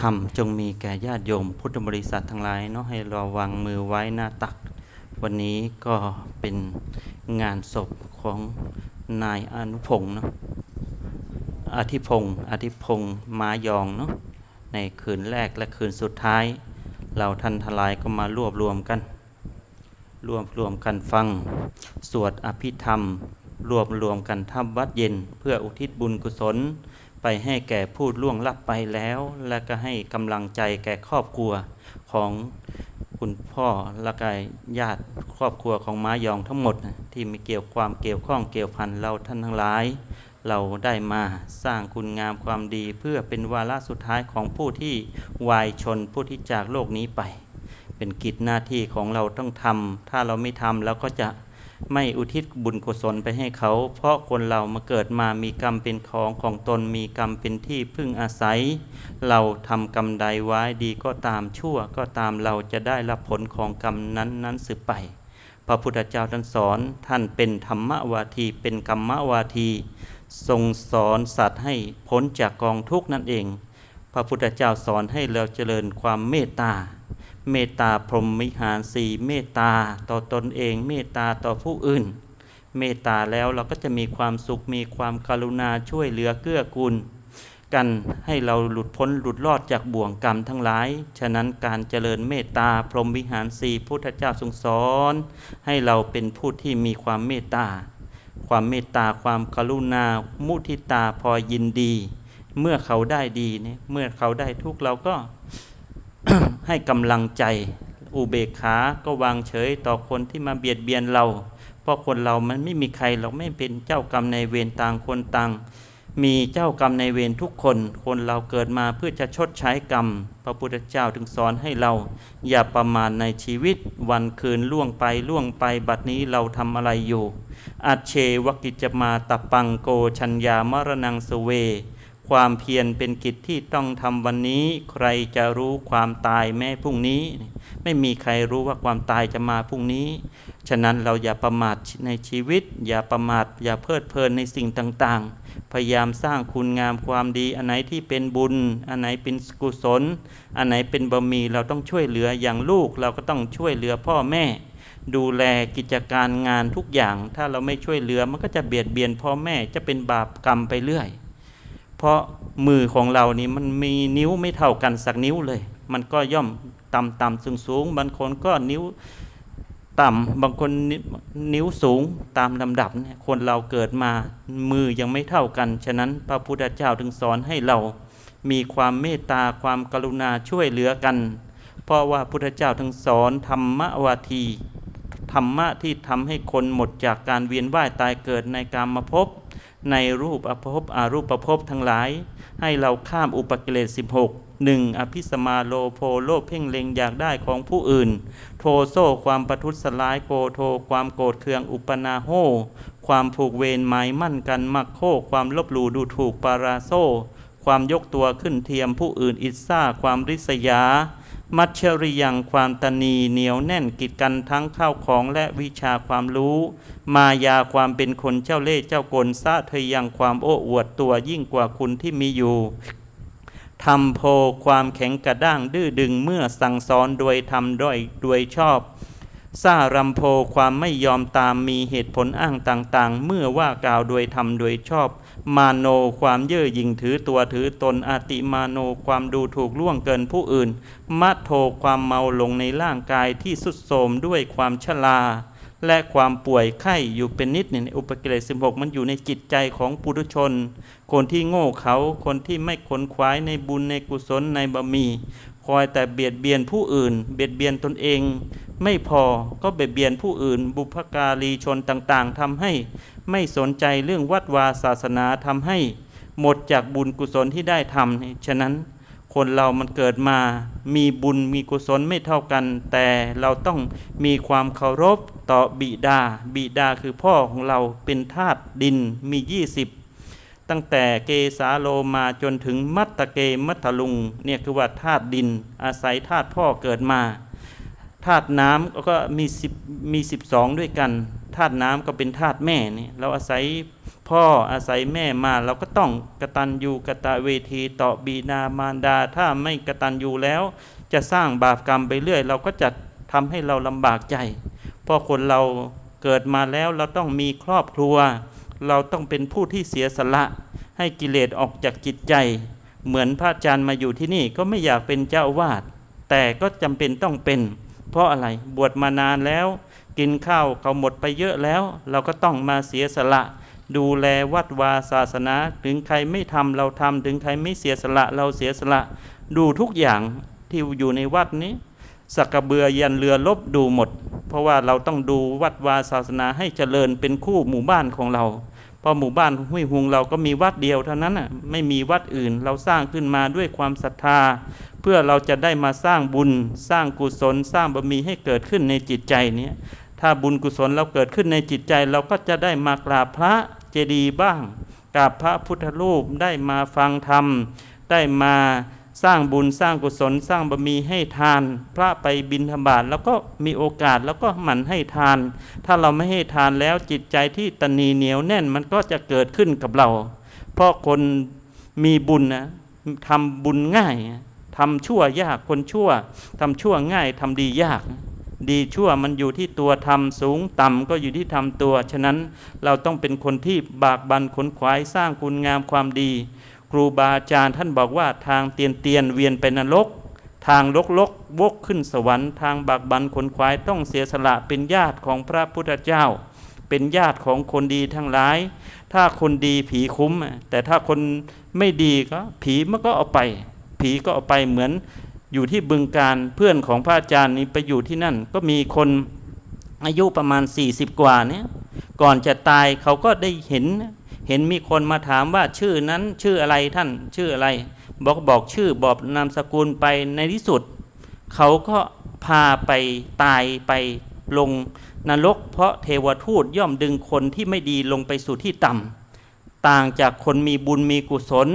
ธรรมจงมีแก่ญาติโยม พุทธบริษัททั้งหลายเนาะให้เราวางมือไว้หน้าตัก วันนี้ก็เป็นงานศพของนายอนุพงศ์เนาะอาทิพงศ์อาทิพงศ์มายองเนาะในคืนแรกและคืนสุดท้าย เราท่านทลายก็มารวบรวมกัน รวมรวมกันฟัง สวดอภิธรรม รวมรวมกันทำวัดเย็น เพื่ออุทิศบุญกุศล ไปให้แก่ผู้ล่วงลับไปแล้ว และก็ให้กำลังใจแก่ครอบครัวของคุณพ่อและก็ญาติครอบครัวของม้ายองทั้งหมด ที่มีเกี่ยวความเกี่ยวข้องเกี่ยวพันเราท่านทั้งหลาย เราได้มาสร้างคุณงามความดีเพื่อเป็นวาระสุดท้ายของผู้ที่วายชนผู้ที่จากโลกนี้ไป เป็นกิจหน้าที่ของเราต้องทำถ้าเราไม่ทำเราก็จะ ไม่อุทิศบุญกุศลไปให้เขา เพราะคนเรามาเกิดมามีกรรมเป็นของของตนมีกรรมเป็นที่พึ่งอาศัย เราทำกรรมใดไว้ดีก็ตามชั่วก็ตามเราจะได้รับผลของกรรมนั้นนั้นสืบไป พระพุทธเจ้าท่านสอนท่านเป็นธรรมวาทีเป็นกรรมวาที ทรงสอนสัตว์ให้พ้นจากกองทุกข์นั่นเอง พระพุทธเจ้าสอนให้เราเจริญความเมตตา เมตตาพรหมวิหารสีเมตตาต่อตนเอง เมตตาต่อผู้อื่น เมตตาแล้วเราก็จะมีความสุขมีความกรุณาช่วยเหลือเกื้อกูลกันให้เราหลุดพ้นหลุดรอดจากบ่วงกรรมทั้งหลาย ฉะนั้นการเจริญเมตตาพรหมวิหารสีพุทธเจ้าทรงสอน ให้เราเป็นผู้ที่มีความเมตตา ความเมตตาความกรุณา มุทิตาพอยินดี เมื่อเขาได้ดีเนี่ยเมื่อเขาได้ทุกเราก็ ให้กำลังใจ อุเบกขาก็วางเฉยต่อคนที่มาเบียดเบียนเรา เพราะคนเรามันไม่มีใครเราไม่เป็นเจ้ากรรมในเวรต่างคนต่างมีเจ้ากรรมในเวรทุกคน คนเราเกิดมาเพื่อจะชดใช้กรรม พระพุทธเจ้าถึงสอนให้เรา อย่าประมาทในชีวิต วันคืนล่วงไปล่วงไปบัดนี้เราทำอะไรอยู่ อัจเชวกิจจมาตปังโกชัญญามรณังสเว ความเพียรเป็นกิจที่ต้องทำวันนี้ ใครจะรู้ความตายแม้พรุ่งนี้ ไม่มีใครรู้ว่าความตายจะมาพรุ่งนี้ ฉะนั้นเราอย่าประมาทในชีวิต อย่าประมาทอย่าเพลิดเพลินในสิ่งต่างๆ พยายามสร้างคุณงามความดี อันไหนที่เป็นบุญ อันไหนเป็นกุศล อันไหนเป็นบารมีเราต้องช่วยเหลืออย่างลูก เราก็ต้องช่วยเหลือพ่อแม่ ดูแลกิจการงานทุกอย่าง ถ้าเราไม่ช่วยเหลือมันก็จะเบียดเบียนพ่อแม่จะเป็นบาปกรรมไปเรื่อย เพราะมือของเรานี่มันมีนิ้วไม่เท่ากันสักนิ้วเลย มันก็ย่อมต่ำต่ำสูงสูงบางคนก็นิ้วต่ำบางคนนิ้วสูงตามลำดับเนี่ยคนเราเกิดมามือยังไม่เท่ากัน ฉะนั้นพระพุทธเจ้าถึงสอนให้เรา มีความเมตตาความกรุณาช่วยเหลือกัน เพราะว่าพุทธเจ้าทั้งสอนธรรมวาทีธรรมะที่ทำให้คนหมดจากการเวียนว่ายตายเกิดในกามภพบ ในรูปอภพอารูปภพทั้งหลาย ให้เราข้ามอุปกิเลส16 1. อภิสมาโลโภโลภเพ่งเล็งอยากได้ของผู้อื่น โทโซความประทุษร้ายโกโทความโกรธเคืองอุปนาโหความผูกเวรหมายมั่นกันมักโคความลบหลู่ดูถูกปาราโซความยกตัวขึ้นเทียมผู้อื่นอิจฉาความริษยา มัชริยังความตนีเหนียวแน่นกิจกันทั้งข้าวของและวิชาความรู้ มายาความเป็นคนเจ้าเล่ห์เจ้ากลซาเทยยังความโอ้อวดตัวยิ่งกว่าคุณที่มีอยู่ทำโพความแข็งกระด้างดื้อดึงเมื่อสั่งสอนโดยทำด้วยด้วยชอบซารำโพความไม่ยอมตามมีเหตุผลอ้างต่างๆ เมื่อว่ากล่าวโดยทำโดยชอบ มาโนความเย่อหยิ่งถือตัวถือตนอาติมาโนความดูถูกล่วงเกินผู้อื่นมัทโทความเมาลงในร่างกายที่สุดโทมด้วยความชราและความป่วยไข้อยู่เป็นนิดเนี่ยอุปกิเลส16 มันอยู่ในจิตใจของปุถุชน คนที่โง่เขาคนที่ไม่ขนขวายในบุญในกุศลในบะมี คอยแต่เบียดเบียนผู้อื่น เบียดเบียนตนเอง ไม่พอก็เบียดเบียนผู้อื่น บุพการีชนต่างๆทำให้ ไม่สนใจเรื่องวัดวาศาสนาทำให้หมดจากบุญกุศลที่ได้ทำฉะนั้นคนเรามันเกิดมามีบุญมีกุศลไม่เท่ากัน แต่เราต้องมีความเคารพต่อบิดา บิดาคือพ่อของเราเป็นธาตุดินมี 20 ตั้งแต่เกสาโลมาจนถึงมัตตะเกมัตตลุงเนี่ยคือว่าธาตุดิน อาศัยธาตุพ่อเกิดมา ธาตุน้ำก็มีสิบมีสิบสองด้วยกันธาตุน้ำก็เป็นธาตุแม่นี่เราอาศัยพ่ออาศัยแม่มาเราก็ต้องกระตัญญูกระตเวทีต่อบีดามารดา ถ้าไม่กระตัญญูแล้ว จะสร้างบาปกรรมไปเรื่อย เราก็จะทำให้เราลำบากใจเพราะคนเราเกิดมาแล้วเราต้องมีครอบครัว เราต้องเป็นผู้ที่เสียสละ ให้กิเลสออกจากจิตใจ เหมือนพระอาจารย์มาอยู่ที่นี่ก็ไม่อยากเป็นเจ้าวาสแต่ก็จำเป็นต้องเป็น เพราะอะไรบวชมานานแล้ว กินข้าวเขาหมดไปเยอะแล้ว เราก็ต้องมาเสียสละ ดูแลวัดวาศาสนา ถึงใครไม่ทำเราทำถึงใครไม่เสียสละเราเสียสละ ดูทุกอย่างที่อยู่ในวัดนี้สักกระเบือยันเรือลบดูหมด เพราะว่าเราต้องดูวัดวาศาสนาให้เจริญเป็นคู่หมู่บ้านของเราเพราะหมู่บ้านห้วยหุงเราก็มีวัดเดียวเท่านั้นน่ะไม่มีวัดอื่นเราสร้างขึ้นมาด้วยความศรัทธา เพื่อเราจะได้มาสร้างบุญสร้างกุศล สร้างบารมีให้เกิดขึ้นในจิตใจเนี้ยถ้าบุญกุศลเราเกิดขึ้นในจิตใจ เราก็จะได้มากราบพระเจดีย์บ้างกราบพระพุทธรูปได้มาฟังธรรม ได้มาสร้างบุญสร้างกุศล สร้างบารมีให้ทาน พระไปบิณฑบาตแล้วก็มีโอกาสแล้วก็หมั่นให้ทาน ถ้าเราไม่ให้ทานแล้วจิตใจที่ตนีเหนียวแน่นมันก็จะเกิดขึ้นกับเรา เพราะคนมีบุญนะทำบุญง่าย ทำชั่วยากคนชั่วทำชั่วง่ายทำดียาก ดีชั่วมันอยู่ที่ตัวทำสูงต่ำก็อยู่ที่ทำตัว ฉะนั้นเราต้องเป็นคนที่บากบันขนขวายสร้างคุณงามความดี ครูบาอาจารย์ท่านบอกว่าทางเตียนเตียนเวียนไปนรกทางลกลกวกขึ้นสวรรค์ทางบากบันขนขวายต้องเสียสละเป็นญาติของพระพุทธเจ้า เป็นญาติของคนดีทั้งหลาย ถ้าคนดีผีคุ้ม แต่ถ้าคนไม่ดีก็ผีมันก็เอาไป ผีก็เอาไปเหมือนอยู่ที่บึงการเพื่อนของพระอาจารย์นี้ไปอยู่ที่นั่น ก็มีคนอายุประมาณ 40 กว่าเนี่ยก่อนจะตายเขาก็ได้เห็น เห็นมีคนมาถามว่าชื่อนั้นชื่ออะไรท่านชื่ออะไร บอกบอกชื่อบอกนามสกุลไปในที่สุด เขาก็พาไปตายไปลงนรก เพราะเทวทูตย่อมดึงคนที่ไม่ดีลงไปสู่ที่ต่ำต่างจากคนมีบุญมีกุศล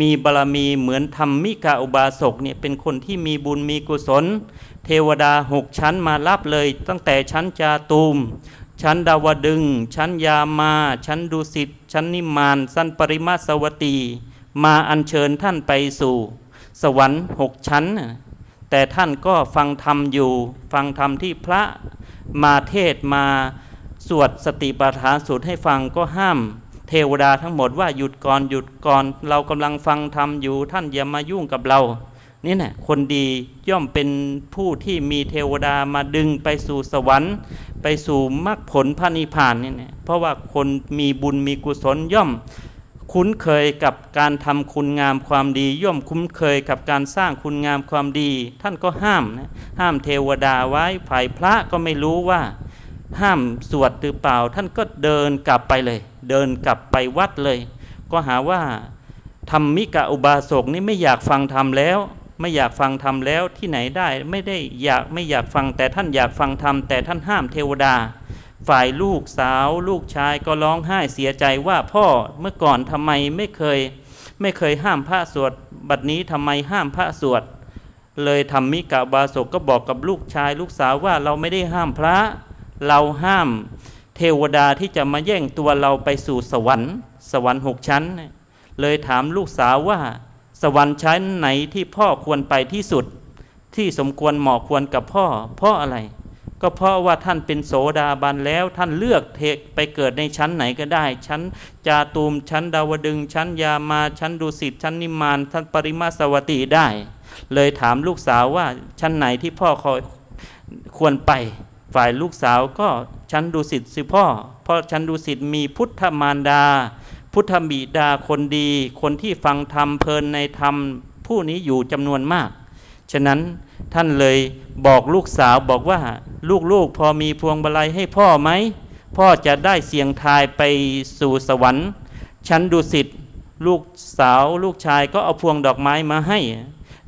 มีบารรมีเหมือนธรรมิกาอุบาสกเนี่ยเป็นคนที่มีบุญมีกุศล เทวดาหกชั้นมารับเลย ตั้งแต่ชั้นจาตูม ชั้นดาวดึง ชั้นยามา ชั้นดุสิต ชั้นนิมาน สั้นปริมาสวตี มาอัญเชิญท่านไปสู่ สวรรค์หกชั้น แต่ท่านก็ฟังธรรมอยู่ ฟังธรรมที่พระมาเทศมาสวดสติปัฏฐานสูตรให้ฟังก็ห้าม เทวดาทั้งหมดว่าหยุดก่อนหยุดก่อน เรากำลังฟังธรรมอยู่ท่านอย่ามายุ่งกับเรานี่แหละคนดีย่อมเป็นผู้ที่มีเทวดามาดึงไปสู่สวรรค์ ไปสู่มรรคผลพระนิพพานนี่แหละเพราะว่าคนมีบุญมีกุศลย่อม คุ้นเคยกับการทำคุณงามความดี ย่อมคุ้นเคยกับการสร้างคุณงามความดี ท่านก็ห้ามนะห้ามเทวดาไว้ฝ่ายพระก็ไม่รู้ว่า ห้ามสวดหรือเปล่า ท่านก็เดินกลับไปเลย เดินกลับไปวัดเลย ก็หาว่าธรรมิกะอุบาสกนี่ไม่อยากฟังธรรมแล้ว ไม่อยากฟังธรรมแล้วที่ไหนได้ไม่ได้อยากไม่อยากฟังแต่ท่านอยากฟังธรรมแต่ท่านห้ามเทวดา ฝ่ายลูกสาวลูกชายก็ร้องไห้เสียใจว่าพ่อเมื่อก่อนทำไมไม่เคย ไม่เคยห้ามพระสวดบัดนี้ทำไมห้ามพระสวดเลยทำมิกะบาสกก็บอกกับลูกชายลูกสาวว่าเราไม่ได้ห้ามพระ เราห้าม เทวดาที่จะมาแย่งตัวเราไปสู่สวรรค์ สวรรค์หกชั้น เลยถามลูกสาวว่า สวรรค์ชั้นไหนที่พ่อควรไปที่สุด ที่สมควรเหมาะควรกับพ่อ เพราะอะไร ก็เพราะว่าท่านเป็นโสดาบันแล้วท่านเลือกเทกไปเกิดในชั้นไหนก็ได้ ชั้นจาตูมชั้นดาวดึง ชั้นยามาชั้นดุสิตชั้นนิมานชั้นปริมาสวัติได้ เลยถามลูกสาวว่าชั้นไหนที่พ่อคอยควรไป ฝ่ายลูกสาวก็ชันดุสิตสิพ่อ เพราะชั้นดุสิตมีพุทธมารดา พุทธบิดาคนดี คนที่ฟังธรรมเพลินในธรรมผู้นี้อยู่จำนวนมาก ฉะนั้นท่านเลยบอกลูกสาวบอกว่าลูกๆพอมีพวงบาลัยให้พ่อไหม พ่อจะได้เสียงทายไปสู่สวรรค์ชั้นดุสิตลูกสาวลูกชายก็เอาพวงดอกไม้มาให้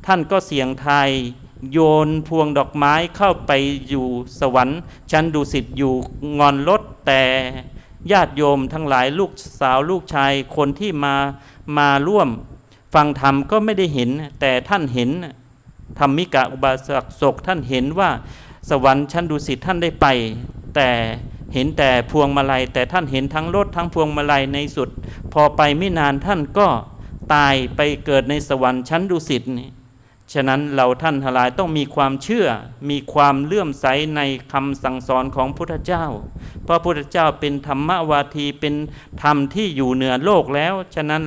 ท่านก็เสียงทาย โยนพวงดอกไม้เข้าไปอยู่สวรรค์ชั้นดุสิตอยู่งอนรถแต่ญาติโยมทั้งหลายลูกสาวลูกชายคนที่มามาร่วม ฟังธรรมก็ไม่ได้เห็น แต่ท่านเห็นธรรมิกะอุบาสกท่านเห็นว่าสวรรค์ชั้นดุสิตท่านได้ไป แต่เห็นแต่พวงมาลัย แต่ท่านเห็นทั้งรถทั้งพวงมาลัยในสุด พอไปไม่นานท่านก็ตายไปเกิดในสวรรค์ชั้นดุสิตนี่ ฉะนั้นเราท่านทลายต้องมีความเชื่อ มีความเลื่อมใสในคำสั่งสอนของพุทธเจ้า เพราะพุทธเจ้าเป็นธรรมวาทีเป็นธรรมที่อยู่เหนือโลกแล้ว ฉะนั้น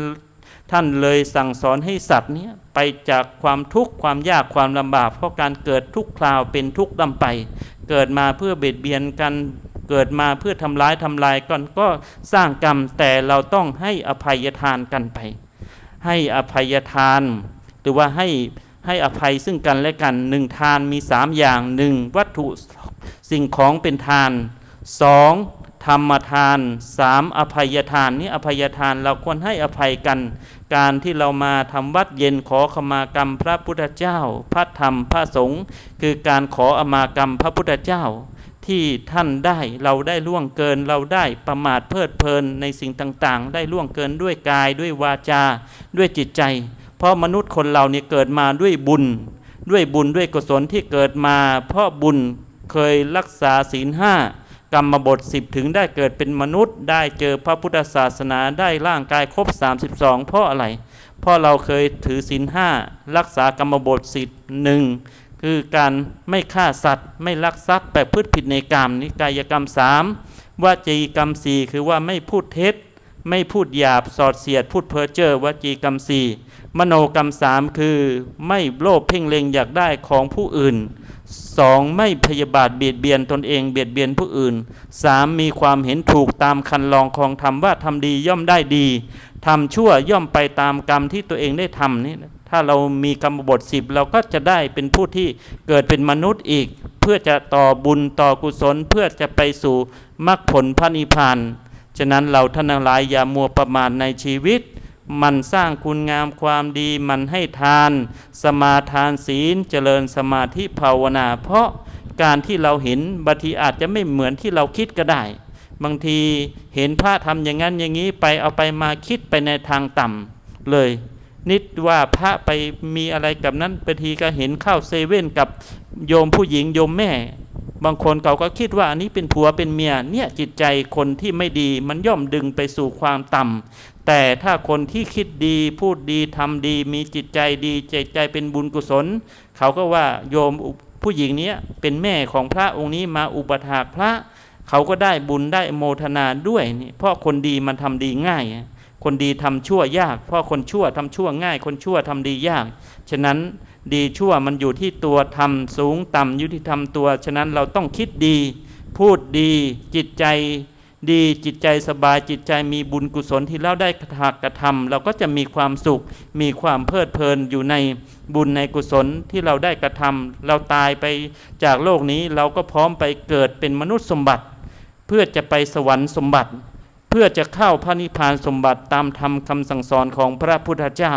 ท่านเลยสั่งสอนให้สัตว์เนี้ยไปจากความทุกข์ความยากความลำบาก เพราะการเกิดทุกคราวเป็นทุกข์ลำไป เกิดมาเพื่อเบียดเบียนกันเกิดมาเพื่อทำร้ายทำลายกันก็สร้างกรรมแต่เราต้องให้อภัยทานกันไป ให้อภัยทาน หรือว่าให้ ให้อภัยซึ่งกันและกันหนึ่งทานมีสามอย่างหนึ่งวัตถุสิ่งของเป็นทานสองธรรมทานสามอภัยทานนี่อภัยทานเราควรให้อภัยกัน การที่เรามาทำวัดเย็นขอขมากรรมพระพุทธเจ้า พระธรรมพระสงฆ์คือการขออมากรรมพระพุทธเจ้า ที่ท่านได้เราได้ล่วงเกินเราได้ประมาทเพลิดเพลินในสิ่งต่างๆ ได้ล่วงเกินด้วยกายด้วยวาจาด้วยจิตใจ เพราะมนุษย์คนเราเนี่ยเกิดมาด้วยบุญ ด้วยบุญด้วยกุศลที่เกิดมา เพราะบุญเคยรักษาศีลห้ากรรมบทสิบถึงได้เกิดเป็นมนุษย์ ได้เจอพระพุทธศาสนาได้ร่างกายครบ 32 เพราะอะไร เพราะเราเคยถือศีลห้ารักษากรรมบทสิบหนึ่งคือการไม่ฆ่าสัตว์ ไม่ลักทรัพย์แบบพืชผิดในกรรมนิกายกรรมสามวจีกรรมสี่คือว่าไม่พูดเท็จ ไม่พูดหยาบสอดเสียดพูดเพ้อเจ้อวจีกรรมสี่มโนกรรมสามคือ ไม่โลภเพ่งเล็งอยากได้ของผู้อื่นสองไม่พยาบาทเบียดเบียนตนเองเบียดเบียนผู้อื่นสามมีความเห็นถูกตามคันลองของธรรมว่าทำดีย่อมได้ดีทำชั่วย่อมไปตามกรรมที่ตัวเองได้ทำนี่ถ้าเรามีกรรมบทสิบเราก็จะได้เป็นผู้ที่เกิดเป็นมนุษย์อีก เพื่อจะต่อบุญต่อกุศลเพื่อจะไปสู่มรรคผลพระนิพพาน ฉะนั้นเราท่านทั้งหลายอย่ามัวประมาทในชีวิต มันสร้างคุณงามความดีมันให้ทาน สมาทานศีลเจริญสมาธิภาวนา เพราะการที่เราเห็นบางทีอาจจะไม่เหมือนที่เราคิดก็ได้ บางทีเห็นพระทำอย่างนั้นอย่างนี้ไปเอาไปมาคิดไปในทางต่ำเลย นิดว่าพระไปมีอะไรกับนั้นบางทีก็เห็นเข้าเซเว่นกับโยมผู้หญิงโยมแม่ บางคนเขาก็คิดว่าอันนี้เป็นผัวเป็นเมียเนี่ยจิตใจคนที่ไม่ดีมันย่อมดึงไปสู่ความต่ำแต่ถ้าคนที่คิดดีพูดดีทำดี มีจิตใจดีใจใจเป็นบุญกุศล เขาก็ว่าโยมผู้หญิงเนี้ยเป็นแม่ของพระองค์นี้มาอุปถากพระ เขาก็ได้บุญได้โมทนาด้วยนี่เพราะคนดีมันทำดีง่าย คนดีทำชั่วยาก เพราะคนชั่วทำชั่วง่าย คนชั่วทำดียาก ฉะนั้นดีชั่วมันอยู่ที่ตัวทำสูงต่ำยุติธรรมตัว ฉะนั้นเราต้องคิดดี พูดดี จิตใจดีจิตใจสบายจิตใจมีบุญกุศลที่เราได้กระทำเราก็จะมีความสุข มีความเพลิดเพลินอยู่ในบุญในกุศลที่เราได้กระทำเราตายไปจากโลกนี้เราก็พร้อมไปเกิดเป็นมนุษย์สมบัติ เพื่อจะไปสวรรค์สมบัติ เพื่อจะเข้าพระนิพพานสมบัติตามธรรมคำสั่งสอนของพระพุทธเจ้า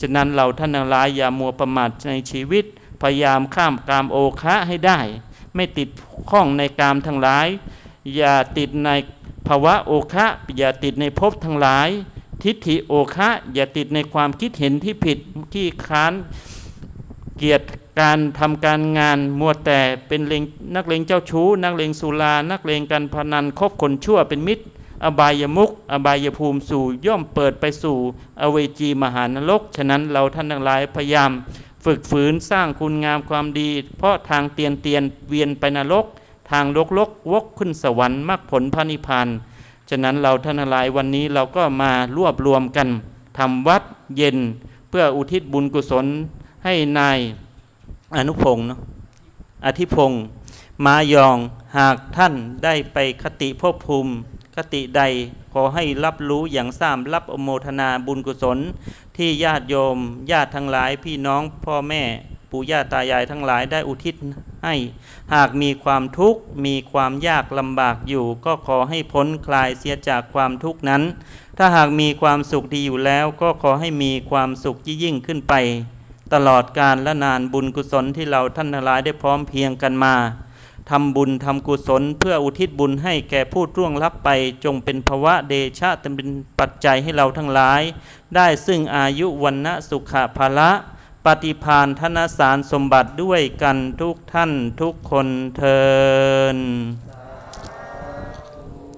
ฉะนั้นเราท่านทั้งหลายอย่ามัวประมาทในชีวิต พยายามข้ามกามโอคะให้ได้ ไม่ติดข้องในกามทั้งหลาย อย่าติดในภาวะโอคะอย่าติดในภพทั้งหลาย ทิฏฐิโอคะอย่าติดในความคิดเห็นที่ผิดที่ค้านเกียรติการทำการงานมัวแต่เป็นเลงนักเลงเจ้าชู้ นักเลงสุรานักเลงการพนันคบคนชั่วเป็นมิตร อบายมุกอบายภูมิสู่ย่อมเปิดไปสู่อเวจีมหานรก ฉะนั้นเราท่านทั้งหลายพยายาม ฝึกฝืนสร้างคุณงามความดี เพราะทางเตียนเตียนเวียนไปนรก ทางลกลกวกขึ้นสวรรค์มรรคผลพระนิพพานฉะนั้นเราท่านทั้งหลายวันนี้เราก็มารวบรวมกันทำวัดเย็น เพื่ออุทิศบุญกุศลให้นายอนุพงศ์เนาะอธิพงศ์มายองหากท่านได้ไปคติภพภูมิ คติใดขอให้รับรู้อย่างทราบรับอโมทนาบุญกุศล ที่ญาติโยม ญาติทั้งหลายพี่น้องพ่อแม่ปู่ย่าตายายทั้งหลายได้อุทิศให้ หากมีความทุกข์มีความยากลำบากอยู่ ก็ขอให้พ้นคลายเสียจากความทุกข์นั้น ถ้าหากมีความสุขดีอยู่แล้ว ก็ขอให้มีความสุขยิ่งขึ้นไป ตลอดกาลและนานบุญกุศลที่เราท่านทั้งหลายได้พร้อมเพียงกันมา ทำบุญทำกุศล เพื่ออุทิศบุญให้แก่ผู้ร่วงลับไป จงเป็นภวะเดชะเป็นปัจจัยให้เราทั้งหลาย ได้ซึ่งอายุวันนะสุขภาละปฏิพานธนสารสมบัติด้วยกันทุกท่านทุกคนเทิน